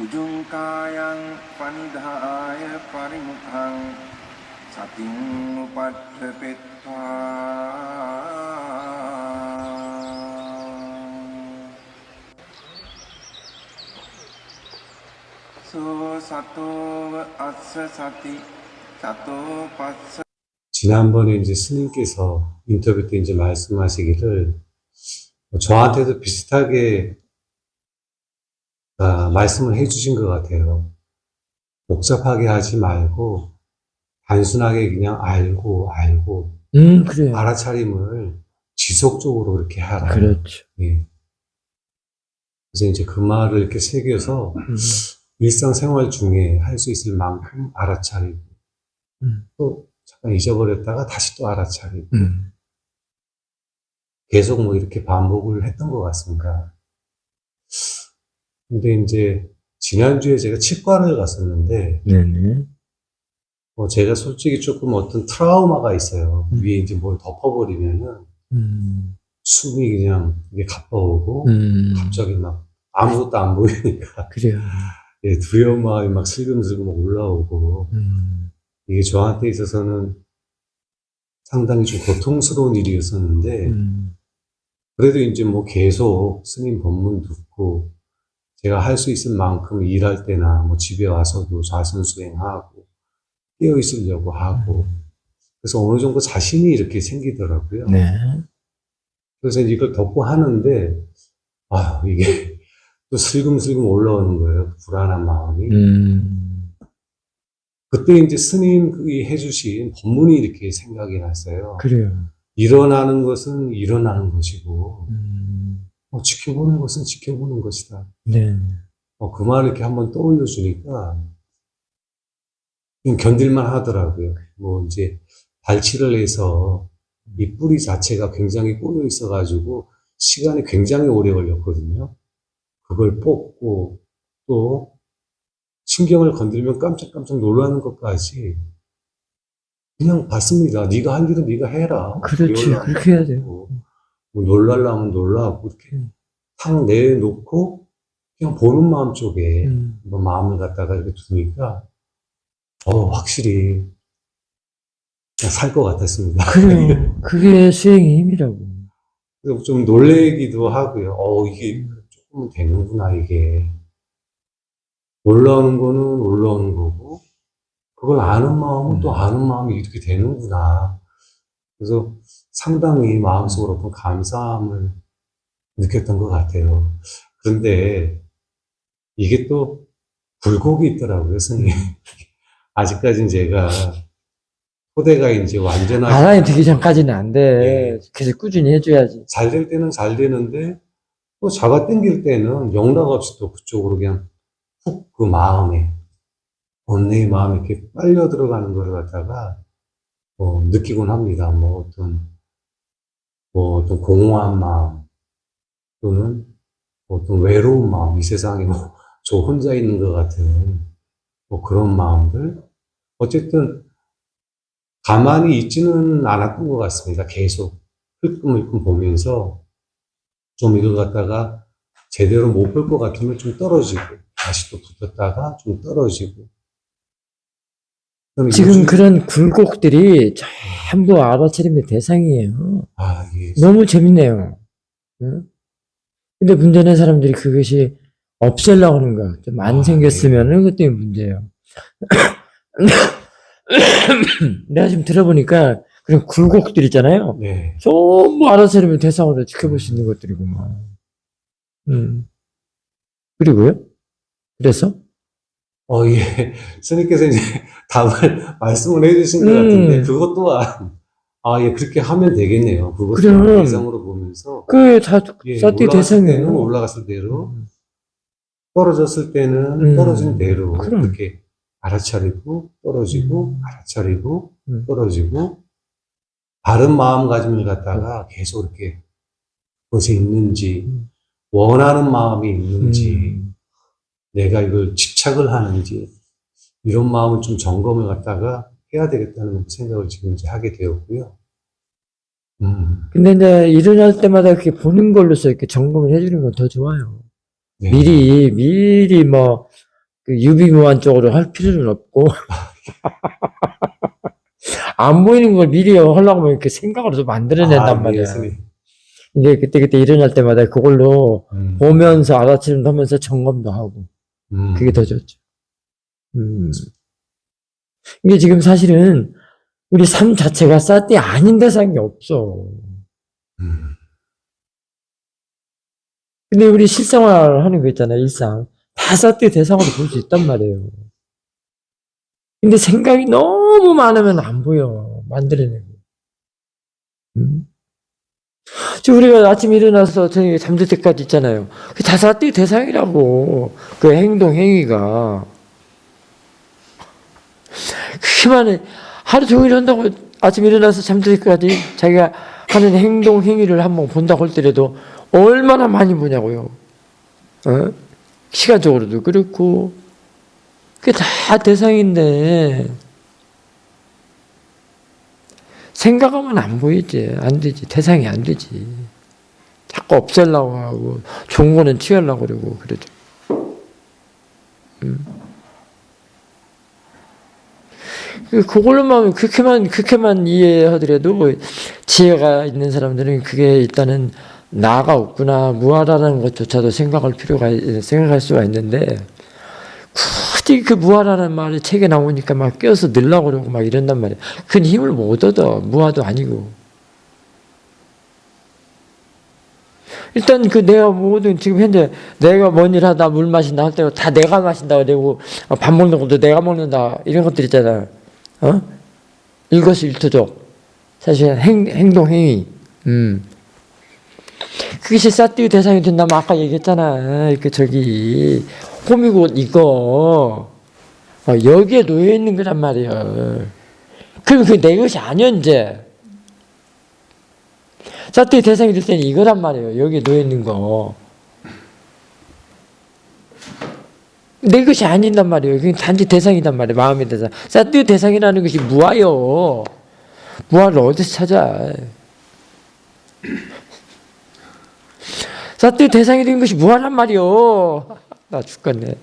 Ujungkayang panidhaya parimukhang sating upadhapetva so sato atsa sati sato patsa 지난번에 이제 스님께서 인터뷰 때 이제 말씀하시기를 저한테도 비슷하게 아, 말씀을 해주신 것 같아요. 복잡하게 하지 말고 단순하게 그냥 알고 알고 음, 그래요. 알아차림을 지속적으로 이렇게 하라. 그렇죠. 예. 그래서 이제 그 말을 이렇게 새겨서 음, 일상생활 중에 할 수 있을 만큼 알아차리고 음. 또 잠깐 잊어버렸다가 다시 또 알아차리고 음. 계속 뭐 이렇게 반복을 했던 것 같습니다. 근데 이제 지난주에 제가 치과를 갔었는데 네네. 뭐 제가 솔직히 조금 어떤 트라우마가 있어요. 음. 위에 이제 뭘 덮어버리면은 음. 숨이 그냥 이게 가빠오고 음. 갑자기 막 아무것도 안 보이니까 그래요. 예, 두려운 마음이 막 슬금슬금 올라오고 음. 이게 저한테 있어서는 상당히 좀 고통스러운 일이었었는데 음. 그래도 이제 뭐 계속 스님 법문 듣고 제가 할 수 있을 만큼 일할 때나 뭐 집에 와서도 자선 수행하고 깨어 있으려고 하고 그래서 어느 정도 자신이 이렇게 생기더라고요. 네. 그래서 이걸 덮고 하는데 아 이게 또 슬금슬금 올라오는 거예요. 불안한 마음이. 음. 그때 이제 스님이 해주신 법문이 이렇게 생각이 났어요. 그래요. 일어나는 것은 일어나는 것이고 음. 어, 지켜보는 것은 지켜보는 것이다. 네. 어, 그 말을 이렇게 한번 떠올려 주니까 견딜만 하더라고요. 뭐 이제 발치를 해서 이 뿌리 자체가 굉장히 꼬여 있어가지고 시간이 굉장히 오래 걸렸거든요. 그걸 뽑고 또 신경을 건드리면 깜짝깜짝 놀라는 것까지 그냥 봤습니다. 네가 할 일은 네가 해라. 그렇지. 그렇게 해야 돼요. 뭐 놀랄라면 놀라고 이렇게 음. 탁 내놓고 그냥 보는 마음 쪽에 음. 뭐 마음을 갖다가 이렇게 두니까 어 확실히 살 것 같았습니다. 그래요. 그게 수행의 힘이라고. 좀 놀래기도 하고요. 어 이게 조금은 되는구나 이게 올라오는 거는 올라오는 거고 그걸 아는 마음은 또 음. 아는 마음이 이렇게 되는구나. 그래서 상당히 마음속으로 어떤 감사함을 느꼈던 것 같아요. 그런데 이게 또 굴곡이 있더라고요, 스님. 아직까지는 제가 토대가 이제 완전하게 바람이 되기 전까지는 안 돼. 예. 계속 꾸준히 해줘야지. 잘 될 때는 잘 되는데 또 잡아 당길 때는 영락 없이 또 그쪽으로 그냥 훅 그 마음에 본래의 마음에 이렇게 빨려 들어가는 걸 갖다가 어, 느끼곤 합니다. 뭐 어떤 뭐 어떤 공허한 마음 또는 어떤 외로운 마음 이 세상에 뭐 저 혼자 있는 것 같은 뭐 그런 마음들 어쨌든 가만히 있지는 않았던 것 같습니다. 계속 흘끔흘끔 보면서 좀 이걸 갖다가 제대로 못 볼 것 같으면 좀 떨어지고 다시 또 붙었다가 좀 떨어지고 지금 요즘- 그런 굴곡들이 전부 알아차림의 대상이에요. 아, 예. 너무 재밌네요. 응? 근데 문제는 사람들이 그것이 없애려고 하는 거야. 좀안 아, 생겼으면은 그것 때문에 문제예요. 내가 지금 들어보니까 그런 굴곡들 있잖아요. 네. 전부 알아차림의 대상으로 지켜볼 수 있는 것들이구만. 음. 그리고요? 그래서? 어, 예. 스님께서 이제 답을 말씀을 해주신 것 음. 같은데, 그것 또한, 아, 예, 그렇게 하면 되겠네요. 그것. 또한 대상으로 보면서, 그게 다 예, 올라갔을 대상이에요. 때는 올라갔을 대로, 음. 떨어졌을 때는 음. 떨어진 대로, 그럼. 이렇게 알아차리고, 떨어지고, 음. 알아차리고, 음. 떨어지고, 바른 마음가짐을 갖다가 계속 이렇게, 그것이 있는지, 음. 원하는 마음이 있는지, 음. 내가 이걸 집착을 하는지 이런 마음을 좀 점검을 갖다가 해야 되겠다는 생각을 지금 이제 하게 되었고요. 음, 근데 이제 일어날 때마다 이렇게 보는 걸로서 이렇게 점검을 해주는 건 더 좋아요. 네. 미리, 미리 뭐, 그 유비무한 쪽으로 할 필요는 없고, 안 보이는 걸 미리 하려고 이렇게 생각으로 좀 만들어낸단 아, 말이야. 네, 스님. 이제 그때 그때 일어날 때마다 그걸로 음. 보면서 알아차림도 하면서 점검도 하고, 음. 그게 더 좋죠. 음. 이게 지금 사실은 우리 삶 자체가 싸띠 아닌 대상이 없어. 음. 근데 우리 실생활 하는 거 있잖아요, 일상. 다 싸띠 대상으로 볼 수 있단 말이에요. 근데 생각이 너무 많으면 안 보여. 만들어내고. 음? 지금 우리가 아침에 일어나서 저녁에 잠들 때까지 있잖아요. 그다 싸띠 대상이라고. 그 행동, 행위가. 그만해. 하루 종일 한다고 아침에 일어나서 잠들 때까지 자기가 하는 행동, 행위를 한번 본다고 할 때라도 얼마나 많이 보냐고요. 어? 시간적으로도 그렇고. 그게 다 대상인데. 생각하면 안 보이지. 안 되지. 대상이 안 되지. 자꾸 없애려고 하고, 좋은 거는 취하려고 그러고, 그러죠. 그- 그걸로만, 그렇게만, 그렇게만 이해하더라도 지혜가 있는 사람들은 그게 일단은 나가 없구나, 무하라는 것조차도 생각할 필요가, 생각할 수가 있는데, 굳이 그 무하라는 말이 책에 나오니까 막 껴서 넣으려고 그러고 막 이런단 말이야. 큰 힘을 못 얻어. 무하도 아니고. 일단 그 내가 모든 지금 현재 내가 뭔 일 하다 물 마신다 할때다 내가 마신다 그러고 어, 밥 먹는 것도 내가 먹는다 이런 것들 있잖아. 어? 일거수일투족. 사실 행, 행동 행위. 음. 그것이 사띠의 대상이 된다면 아까 얘기했잖아. 그 저기 호미곶 이거 어, 여기에 놓여 있는 거란 말이야. 그럼 그게 내 것이 아니야 이제. 사띠의 대상이 될 때는 이거란 말이에요. 여기에 놓여 있는 거. 내 것이 아닌단 말이에요. 그게 단지 대상이단 말이에요. 마음의 대상. 사띠의 대상이라는 것이 무아요. 무아를 어디서 찾아? 사띠의 대상이 된 것이 무아란 말이요. 나 죽겠네.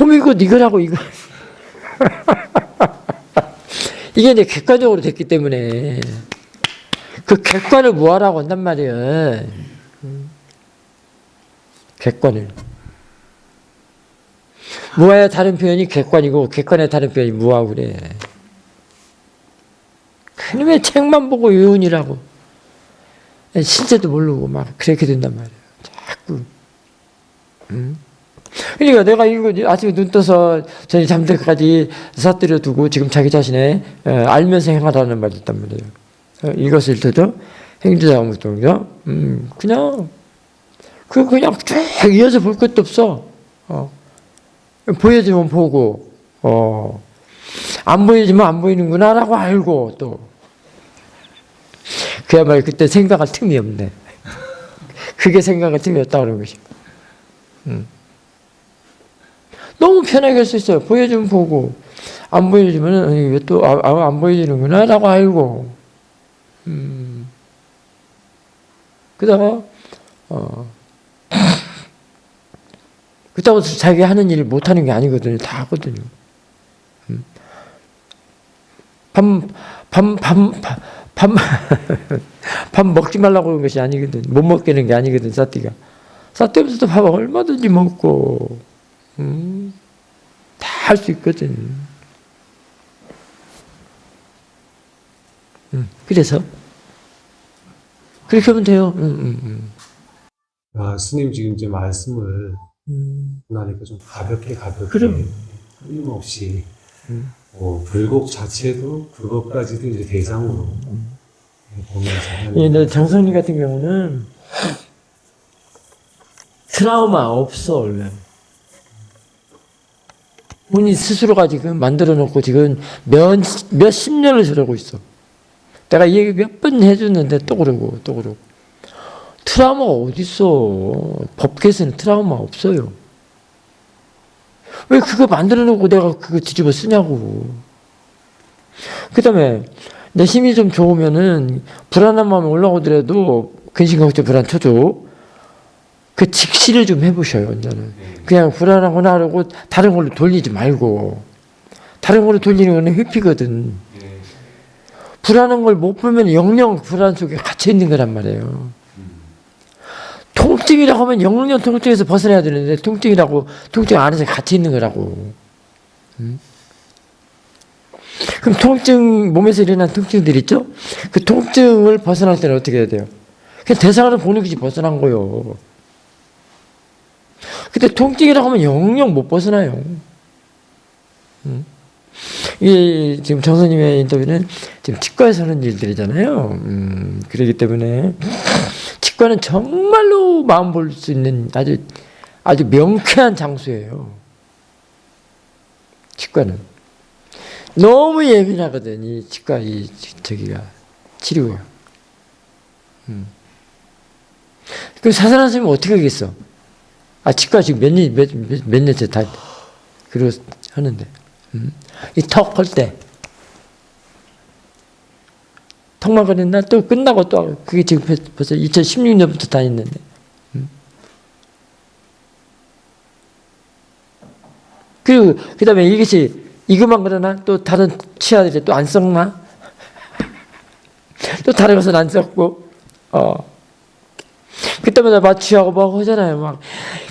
호미곶 이거라고 이거. 이게 이제 객관적으로 됐기 때문에 그 객관을 무하라고 한단 말이에요. 객관을. 무아의 다른 표현이 객관이고 객관의 다른 표현이 무하고 그래. 그놈의 책만 보고 외운이라고. 실제도 모르고 막 그렇게 된단 말이에요. 자꾸. 응? 그러니까 내가 이거 아침에 눈 떠서 저녁 잠들 때까지 사뜨려 두고 지금 자기 자신의 어, 알면서 행하라는 말이 있단 말이에요. 어, 이것을 때도 행주자 무동자 음, 그냥 그 그냥 쭉 이어서 볼 것도 없어. 어. 보여지면 보고 어. 안 보이지만 안 보이는구나라고 알고 또 그야말로 그때 생각할 틈이 없네. 그게 생각할 틈이 없다 그런 것이. 음. 너무 편하게 할 수 있어요. 보여주면 보고 안 보여주면 왜 또안 아, 안 보여지는구나라고 알고. 음. 그다가 어. 그렇다고 자기 하는 일 못하는 게 아니거든요. 다 하거든요. 밥, 밥, 밥, 밥, 밥, 밥 먹지 말라고 그런 것이 아니거든. 못 먹게 하는 게 아니거든, 사띠가. 사띠부터 밥 얼마든지 먹고, 음, 다할 수 있거든. 음, 그래서, 그렇게 하면 돼요. 음, 음, 음. 아, 스님 지금 이제 말씀을 음, 나니까 좀 가볍게 가볍게 그럼. 끊임없이 음. 어, 불곡 자체도 그것까지도 이제 대상으로 보면서 예, 나 정성님 같은 경우는 트라우마 없어 원래. 본인 스스로가 지금 만들어 놓고 지금 몇, 몇십 년을 저러고 있어. 내가 이 얘기 몇 번 해줬는데 또 그러고 또 그러고. 트라우마가 어딨어. 법계에서는 트라우마 없어요. 왜 그거 만들어 놓고 내가 그거 뒤집어 쓰냐고. 그 다음에 내 힘이 좀 좋으면은 불안한 마음이 올라오더라도 근심 걱정 불안 초조 그 직시를 좀 해보셔요 이제는 그냥 불안하거나 하려고 다른 걸로 돌리지 말고. 다른 걸로 돌리는 거는 회피거든. 불안한 걸 못 보면 영영 불안 속에 갇혀 있는 거란 말이에요 통증이라고 하면 영영 통증에서 벗어나야 되는데 통증이라고 통증 안에서 갇혀 있는 거라고 음? 그럼 통증 몸에서 일어난 통증들 있죠? 그 통증을 벗어날 때는 어떻게 해야 돼요? 그냥 대상을 보는 것이 벗어난 거요. 근데 통증이라고 하면 영영 못 벗어나요. 음. 이게 지금 정선님의 인터뷰는 지금 치과에서 하는 일들이잖아요. 음, 그렇기 때문에 치과는 정말로 마음 볼 수 있는 아주 아주 명쾌한 장소예요. 치과는. 너무 예민하거든 이 치과 이 저기가 치료가. 음. 그럼 사산한 선생님 어떻게 하겠어? 아 치과 지금 몇년몇 몇, 몇 년째 다 그러 하는데 음. 이턱할때 턱만 그랬나 또 끝나고 또 그게 지금 벌써 2016년부터 다녔는데. 그리고 그 다음에 이것이 이것만 그러나 또 다른 치아들이 또 안 썩나? 또 다른 것은 안 썩고 어 그때마다 마취하고 막 하잖아요. 막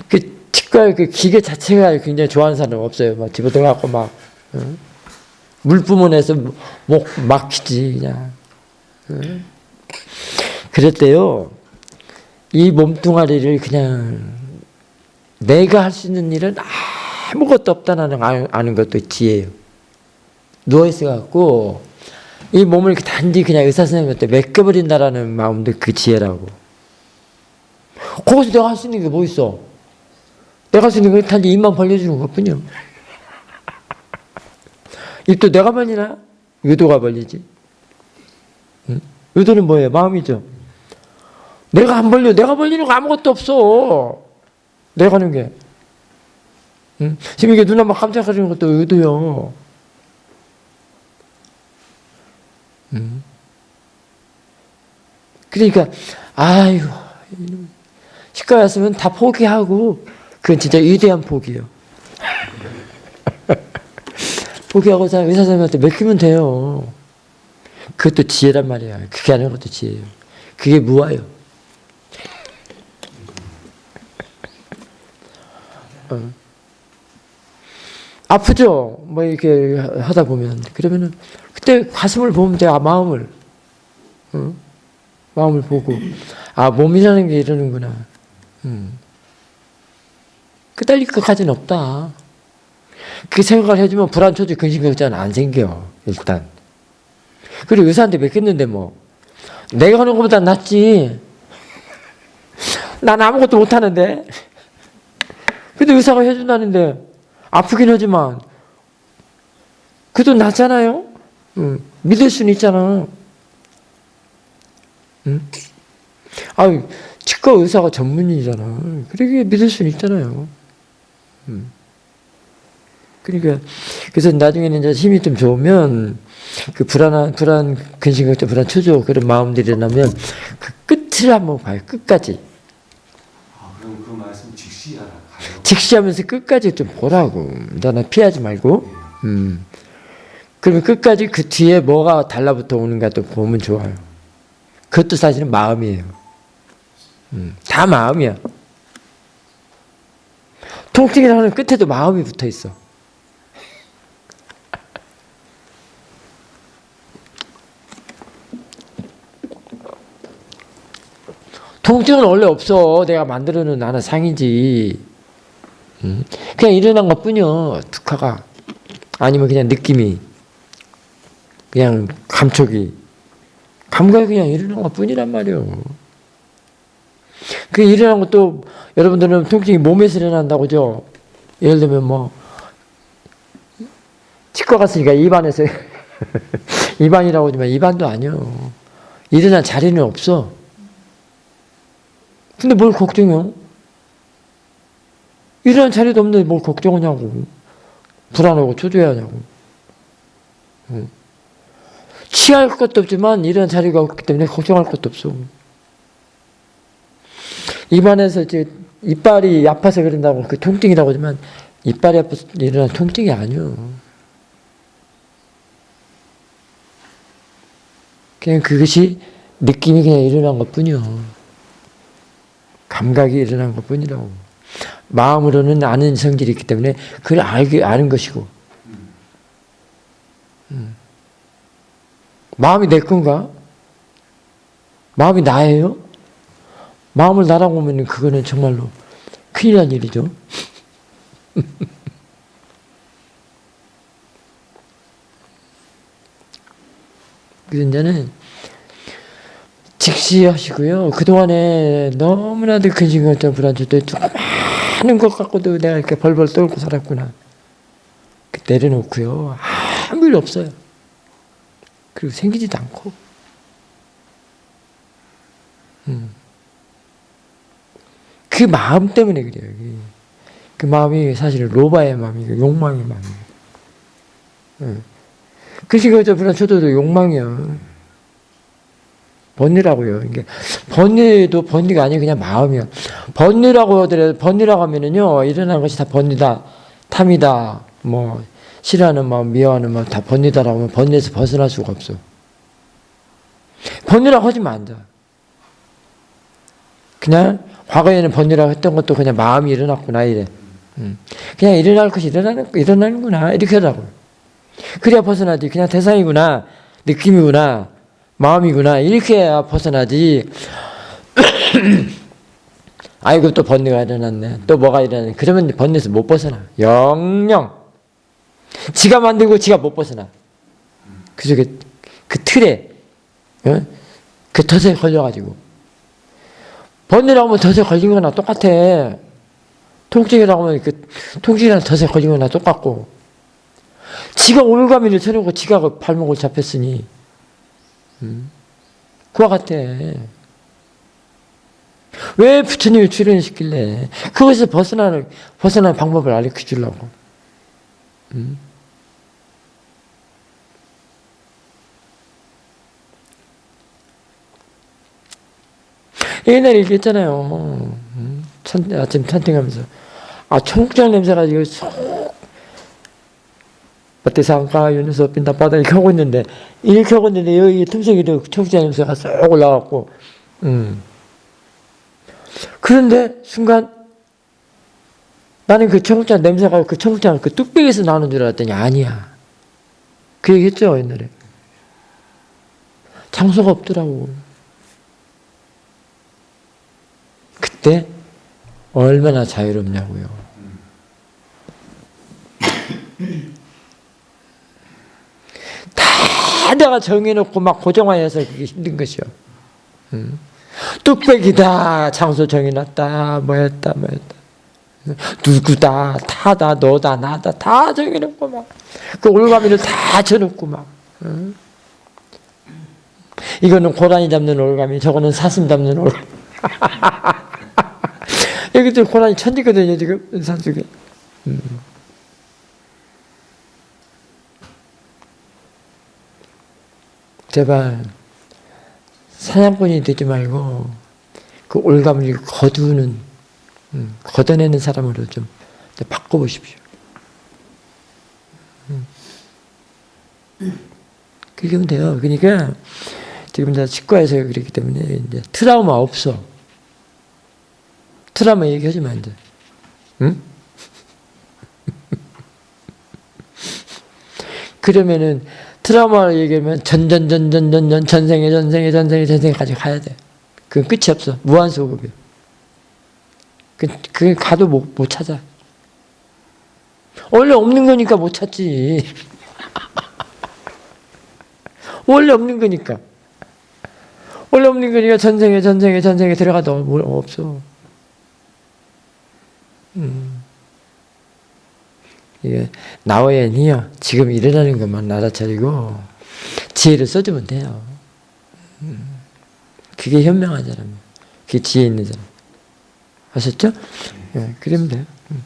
그 치과 그 기계 자체가 굉장히 좋아하는 사람 없어요. 막 집어 들어갖고 막 어? 물부문에서 목 막히지 그냥. 어? 그랬대요. 이 몸뚱아리를 그냥 내가 할 수 있는 일은 아무것도 없다는 아- 아는 것도 지혜예요. 누워 있어갖고 이 몸을 단지 그냥 의사 선생님한테 맡겨버린다라는 마음도 그 지혜라고. 거기서 내가 할 수 있는 게 뭐 있어? 내가 할 수 있는 건 단지 입만 벌려주는 것뿐이야. 입도 내가 벌리나? 의도가 벌리지. 응? 의도는 뭐예요? 마음이죠. 내가 안 벌려. 내가 벌리는 거 아무것도 없어. 내가 하는 게. 응? 지금 이게 눈 한번 깜짝거리는 것도 의도요. 응? 그러니까, 치과 왔으면 다 포기하고, 그건 진짜 위대한 포기예요. 포기하고 자 의사 선생님한테 맡기면 돼요. 그것도 지혜란 말이야. 그게 하는 것도 지혜예요. 그게 무아요. 어. 아프죠? 뭐 이렇게 하다 보면 그러면은 그때 가슴을 보면 돼. 아 마음을 어? 마음을 보고 아 몸이라는 게 이러는구나. 음. 끄달릴 것까지는 없다. 그 생각을 해주면 불안 초조 근심걱정은 안 생겨 일단. 그리고 의사한테 맡겼는데 뭐 내가 하는 것보다 낫지. 난 아무것도 못하는데. 근데 의사가 해준다는데 아프긴 하지만 그래도 낫잖아요. 응. 믿을 수는 있잖아. 응? 아유 치과 의사가 전문이잖아. 그러게 믿을 수는 있잖아요. 음. 그러니까 그래서 나중에는 이제 힘이 좀 좋으면 그 불안한 불안 근심 걱정 불안 초조 그런 마음들이 나면 그 끝을 한번 봐요. 끝까지 아, 그럼 그 말씀 직시하라 가요. 직시하면서 끝까지 좀 보라고. 나는 피하지 말고. 음. 그러면 끝까지 그 뒤에 뭐가 달라붙어 오는가 또 보면 좋아요. 그것도 사실은 마음이에요. 음. 다 마음이야. 통증이라는 끝에도 마음이 붙어 있어. 통증은 원래 없어. 내가 만들어 놓은 나는 상이지. 음. 그냥 일어난 것 뿐이야. 특화가. 아니면 그냥 느낌이. 그냥 감촉이. 감각이 그냥 일어난 것 뿐이란 말이요. 그 일어난 것도 여러분들은 통증이 몸에서 일어난다고 죠 예를 들면 뭐 치과 갔으니까 입안에서 입안이라고 하지만 입안도 아니요. 일어난 자리는 없어. 근데 뭘 걱정해요? 일어난 자리도 없는데 뭘 걱정하냐고. 불안하고 초조해하냐고. 응. 취할 것도 없지만 이런 자리가 없기 때문에 걱정할 것도 없어. 입안에서 이제 이빨이 아파서 그런다고 그 통증이라고 하지만 이빨이 아파서 일어난 통증이 아니요. 그냥 그것이 느낌이 그냥 일어난 것 뿐이요. 감각이 일어난 것 뿐이라고. 마음으로는 아는 성질이 있기 때문에 그걸 알게, 아는 것이고. 음. 마음이 내 건가? 마음이 나예요? 마음을 나라고 하면 그거는 정말로 큰일 난 일이죠. 그래서 이제는 직시하시고요. 그동안에 너무나도 근심걱정 불안주도 많은 것 갖고도 내가 이렇게 벌벌 떨고 살았구나. 그 내려놓고요. 아무 일 없어요. 그리고 생기지도 않고. 음. 그 마음 때문에 그래요. 그 마음이 사실 로바의 마음이고 욕망의 마음이에요. 음. 그시가 불안 초도도 욕망이야. 번뇌라고요. 이게 번뇌도 번뇌가 아니고 그냥 마음이야. 번뇌라고 하더라도 번뇌라고 하면은요 일어난 것이 다 번뇌다, 탐이다, 뭐 싫어하는 마음, 미워하는 마음 다 번뇌다라고 하면 번뇌에서 벗어날 수가 없어. 번뇌라고 하지만 안 돼. 그냥 과거에는 번뇌라고 했던 것도 그냥 마음이 일어났구나 이래. 음. 그냥 일어날 것이 일어나는 일어나는구나 이렇게 하라고. 그래야 벗어나지. 그냥 대상이구나, 느낌이구나, 마음이구나 이렇게 벗어나지. 아이고 또 번뇌가 일어났네. 또 뭐가 일어났네. 그러면 번뇌에서 못 벗어나. 영영. 지가 만들고 지가 못 벗어나. 그 속에 그 틀에 어? 그 덫에 걸려가지고 번뇌라고 하면 덫에 걸린 거나 똑같아. 통증이라고 하면 그 통증이랑 덫에 걸린 거나 똑같고 지가 올가미를 쳐놓고 지가 그 발목을 잡혔으니 음? 그와 같아. 왜 부처님이 출연시킬래? 그것에서 벗어나는 벗어나는 방법을 알려 주려고. 음? 옛날에 얘기했잖아요. 음? 천, 아침 찬팅하면서 아 청국장 냄새가 지고 쏙 어때상가 윤서 빈다 바다 이렇게 하고 있는데 이렇게 하고 있는데 여기 틈새기로 청국장 냄새가 쏙 올라왔고 음. 그런데 순간 나는 그 청국장 냄새가 그 청국장 그 뚝배기에서 나오는 줄 알았더니 아니야. 그 얘기 했죠, 옛날에. 장소가 없더라고. 그때 얼마나 자유롭냐고요. 다 내가 정해놓고 막 고정화해서 그게 힘든 것이요. 음. 뚝배기다. 장소 정해놨다. 뭐였다 뭐였다. 누구다 타다 너다 나다. 다 정해놓고 막. 그 올가미를 다 쳐놓고 막. 응? 이거는 고라니 잡는 올가미 저거는 사슴 잡는 올가미 여기도 고라니 천지거든요 지금. 산속에. 음. 제발 사냥꾼이 되지 말고 그 올가미를 거두는 음, 걷어내는 사람으로 좀 바꿔보십시오. 음. 그렇게 하면 돼요. 그러니까 지금 다 치과에서 그렇기 때문에 이제 트라우마 없어. 트라우마 얘기하지면 안 돼. 응? 그러면은 트라우마를 얘기하면 전전전전전전 전생에 전생에 전생에 전생에까지 가야 돼. 그건 끝이 없어. 무한 소급이야. 그, 그 가도 못, 못 찾아. 원래 없는 거니까 못 찾지. 원래 없는 거니까. 원래 없는 거니까 전생에 전생에 전생에 들어가도 뭐 없어. 음. 이게 나와야니요. 지금 일어나는 것만 알아차리고 지혜를 써주면 돼요. 음. 그게 현명한 사람이에요. 그게 지혜 있는 사람. 아셨죠? 예, 그러면 돼요. 음.